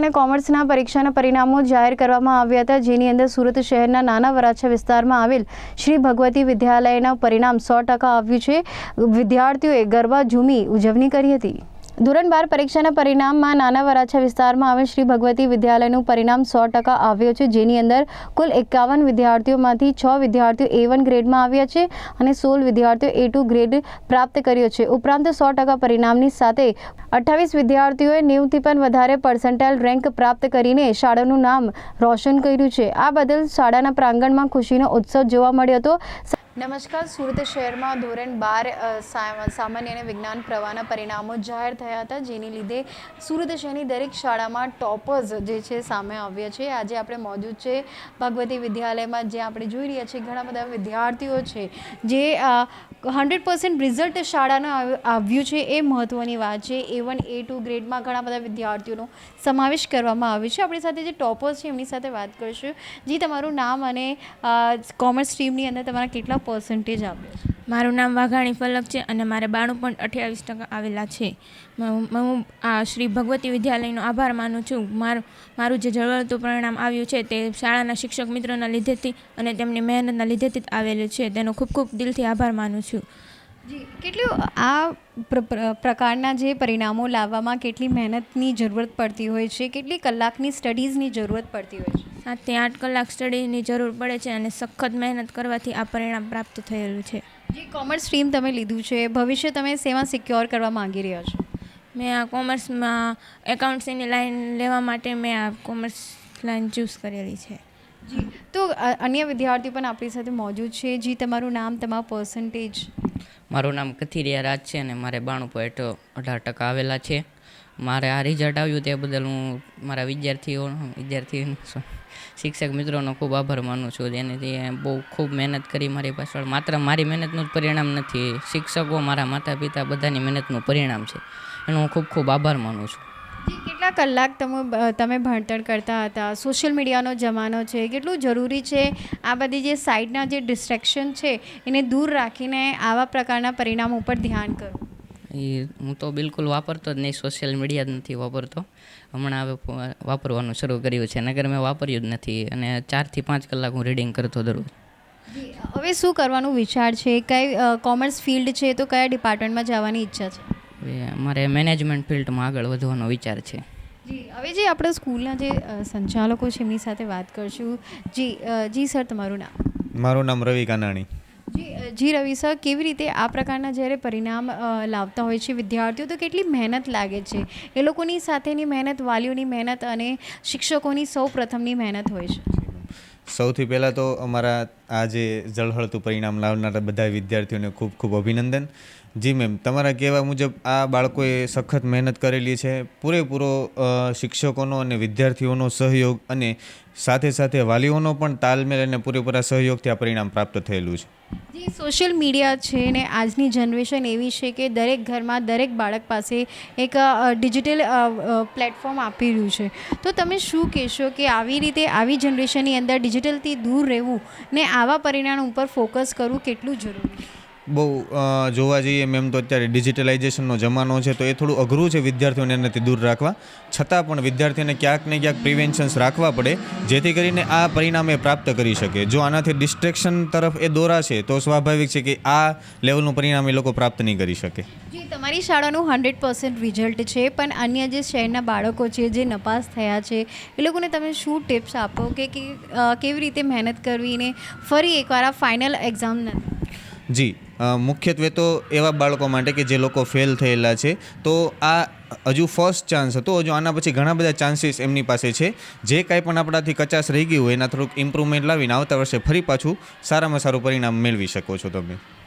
અને કોમર્સના પરીક્ષાના પરિણામો જાહેર કરવામાં આવ્યા હતા, જેની અંદર સુરત શહેરના નાના વરાછા વિસ્તારમાં આવેલ શ્રી ભગવતી વિદ્યાલયના પરિણામ સો ટકા આવ્યું છે. વિદ્યાર્થીઓએ ગરબા ઝૂમી ઉજવણી કરી હતી. ધોરણ બાર પરીક્ષાના પરિણામમાં નાના વરાછા વિસ્તારમાં આવેલ શ્રી ભગવતી વિદ્યાલયનું પરિણામ સો ટકા આવ્યું છે, જેની અંદર કુલ એકાવન વિદ્યાર્થીઓમાંથી છ વિદ્યાર્થીઓ એ વન ગ્રેડમાં આવ્યા છે અને સોળ વિદ્યાર્થીઓ એ ટુ ગ્રેડ પ્રાપ્ત કર્યો છે. ઉપરાંત સો ટકા પરિણામની સાથે અઠ્ઠાવીસ વિદ્યાર્થીઓએ નેવથી પણ વધારે પર્સન્ટાઇલ રેન્ક પ્રાપ્ત કરીને શાળાનું નામ રોશન કર્યું છે. આ બદલ શાળાના પ્રાંગણમાં ખુશીનો ઉત્સવ જોવા મળ્યો હતો. નમસ્કાર. સુરત શહેરમાં ધોરણ બાર સામાન્ય અને વિજ્ઞાન પ્રવાહના પરિણામો જાહેર થયા હતા, જેની લીધે સુરત શહેરની દરેક શાળામાં ટોપર્સ જે છે સામે આવ્યા છે. આજે આપણે મોજૂદ છે ભગવતી વિદ્યાલયમાં જે આપણે જોઈ રહ્યા છીએ ઘણા બધા વિદ્યાર્થીઓ છે, જે હંડ્રેડ પર્સન્ટ રિઝલ્ટ શાળાનું આવ- આવ્યું છે. એ મહત્ત્વની વાત છે. એ વન, એ ટુ ગ્રેડમાં ઘણા બધા વિદ્યાર્થીઓનો સમાવેશ કરવામાં આવ્યો છે. આપણી સાથે જે ટોપર્સ છે, એમની સાથે વાત કરીશું. જી, તમારું નામ અને કોમર્સ સ્ટ્રીમની અંદર તમારા કેટલા પર્સન્ટેજ આવ્યા છે? મારું નામ વાઘાણી ફલક છે અને મારે બાણું પોઈન્ટ અઠ્યાવીસ ટકા આવેલા છે. હું આ શ્રી ભગવતી વિદ્યાલયનો આભાર માનું છું. મારું મારું જે જળવળતું પરિણામ આવ્યું છે તે શાળાના શિક્ષક મિત્રોના લીધેથી અને તેમની મહેનતના લીધેથી જ આવેલું છે. તેનો ખૂબ ખૂબ દિલથી આભાર માનું છું. જી કેટલું આ પ્ર- પ્ર- પ્રકારના જે પરિણામો લાવવામાં કેટલી મહેનતની જરૂરત પડતી હોય છે? કેટલી કલાકની સ્ટડીઝની જરૂરત પડતી હોય છે? સાતથી આઠ કલાક સ્ટડીની જરૂર પડે છે અને સખત મહેનત કરવાથી આ પરિણામ પ્રાપ્ત થયેલું છે. જે કોમર્સ સ્ટ્રીમ તમે લીધું છે ભવિષ્ય તમે સેવા સિક્યોર કરવા માંગી રહ્યા છો? મેં આ કોમર્સમાં એકાઉન્ટ્સની લાઈન લેવા માટે મેં આ કોમર્સ લાઈન ચૂઝ કરેલી છે. જી તો અન્ય વિદ્યાર્થીઓ પણ આપણી સાથે મોજૂદ છે. જી તમારું નામ તમારું પર્સન્ટેજ મારું નામ કથિરિયા રાજ છે અને મારે બાણું પોઈન્ટ અઢાર ટકા આવેલા છે. મારે આ રિઝલ્ટ આવ્યું તે બદલ હું મારા વિદ્યાર્થીઓ વિદ્યાર્થી શિક્ષક મિત્રોનો ખૂબ આભાર માનું છું. જેનાથી બહુ ખૂબ મહેનત કરી મારી પાછળ. માત્ર મારી મહેનતનું જ પરિણામ નથી, શિક્ષકો મારા માતા પિતા બધાની મહેનતનું પરિણામ છે. એનો હું ખૂબ ખૂબ આભાર માનું છું. જી, કેટલા કલાક તમે તમે ભણતર કરતા હતા? સોશિયલ મીડિયાનો જમાનો છે. કેટલું જરૂરી છે? આ બધી જે સાઈડના જે ડિસ્ટ્રેક્શન છે, એને દૂર રાખીને આવા પ્રકારના પરિણામો ઉપર ધ્યાન કરવું એ હું તો બિલકુલ વાપરતો જ નહીં સોશિયલ મીડિયા જ નથી વાપરતો. હમણાં હવે વાપરવાનું શરૂ કર્યું છે. નગર મેં વાપર્યું જ નથી અને ચારથી પાંચ કલાક હું રીડિંગ કરતો દરરોજ. હવે શું કરવાનું વિચાર છે? કઈ કોમર્સ ફિલ્ડ છે તો કયા ડિપાર્ટમેન્ટમાં જવાની ઈચ્છા છે? મારે મેનેજમેન્ટ ફિલ્ડમાં આગળ વધવાનો વિચાર છે. જી હવે જે આપણા સ્કૂલના જે સંચાલકો છે એમની સાથે વાત કરશું. જી જી સર તમારું નામ? મારું નામ રવિ કાનાણી. જી જી રવિ સર, કેવી રીતે આ પ્રકારના જ્યારે પરિણામ લાવતા હોય છે વિદ્યાર્થીઓ, તો કેટલી મહેનત લાગે છે? એ લોકોની સાથેની મહેનત, વાલીઓની મહેનત અને શિક્ષકોની સૌ પ્રથમની મહેનત હોય છે. સૌથી પહેલાં તો અમારા આ જે જળહળતું પરિણામ લાવનારા બધા વિદ્યાર્થીઓને ખૂબ ખૂબ અભિનંદન. જી મેમ, તમારા કહેવા મુજબ આ બાળકોએ સખત મહેનત કરેલી છે. પૂરેપૂરો શિક્ષકોનો અને વિદ્યાર્થીઓનો સહયોગ અને સાથે સાથે વાલીઓનો પણ તાલમેલ અને પૂરેપૂરા સહયોગથી આ પરિણામ પ્રાપ્ત થયેલું છે. જી સોશિયલ મીડિયા છે ને આજની જનરેશન એવી છે કે દરેક ઘરમાં દરેક બાળક પાસે એક ડિજિટલ પ્લેટફોર્મ આપી રહ્યું છે. તો તમે શું કહેશો કે આવી રીતે આવી જનરેશનની અંદર ડિજિટલથી દૂર રહેવું ને આવા પરિણામ ઉપર ફોકસ કરવું કેટલું જરૂરી બહુ જોવા જઈએ મેમ તો અત્યારે ડિજિટલાઇઝેશનનો જમાનો છે, તો એ થોડું અઘરું છે વિદ્યાર્થીઓને એનાથી દૂર રાખવા. છતાં પણ વિદ્યાર્થીઓને ક્યાંક ને ક્યાંક પ્રિવેન્શન્સ રાખવા પડે, જેથી કરીને આ પરિણામ એ પ્રાપ્ત કરી શકે. જો આનાથી ડિસ્ટ્રેક્શન તરફ એ દોરાશે, તો સ્વાભાવિક છે કે આ લેવલનું પરિણામ એ લોકો પ્રાપ્ત નહીં કરી શકે. તમારી શાળાનું હંડ્રેડ પર્સન્ટ રિઝલ્ટ છે, પણ અન્ય જે શહેરના બાળકો છે, જે નપાસ થયા છે, એ લોકોને તમે શું ટિપ્સ આપો કે કેવી રીતે મહેનત કરવી ને ફરી એકવાર આ ફાઇનલ એક્ઝામ નથી જી. મુખ્યત્વે તો એવા બાળકો માટે કે જે લોકો ફેલ થયેલા છે, તો આ હજુ ફર્સ્ટ ચાન્સ હતો, હજુ આના પછી ઘણા બધા ચાન્સીસ એમની પાસે છે. જે કાંઈ પણ આપણાથી કચાશ રહી ગયું હોય એના થોડુંક ઇમ્પ્રુવમેન્ટ લાવીને આવતા વર્ષે ફરી પાછું સારામાં સારું પરિણામ મેળવી શકો છો તમે.